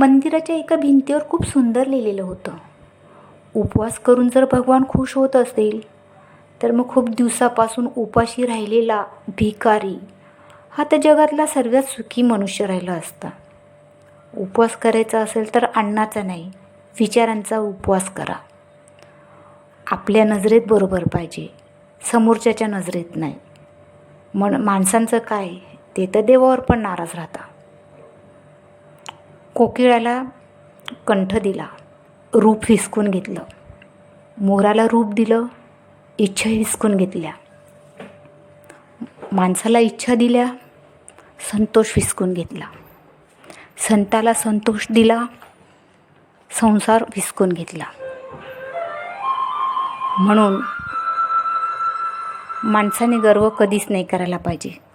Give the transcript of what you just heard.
मंदिराच्या एका भिंतीवर खूप सुंदर लिहिलेलं होतं. उपवास करून जर भगवान खुश होत असेल तर मग खूप दिवसापासून उपाशी राहिलेला भिकारी हा तर जगातला सर्वात सुखी मनुष्य राहिला असता. उपवास करायचा असेल तर अन्नाचा नाही विचारांचा उपवास करा. आपल्या नजरेत बरोबर पाहिजे समोरच्याच्या नजरेत नाही. मन माणसांचं काय ते तर देवावर पण नाराज राहता. कोकिळाला कंठ दिला. रूप हिसकून घेतलं. मोराला रूप दिलं इच्छा हिसकून घेतल्या. माणसाला इच्छा दिल्या संतोष हिसकून घेतला. संताला संतोष दिला संसार हिसकून घेतला. म्हणून माणसाने गर्व कधीच नाही करायला पाहिजे.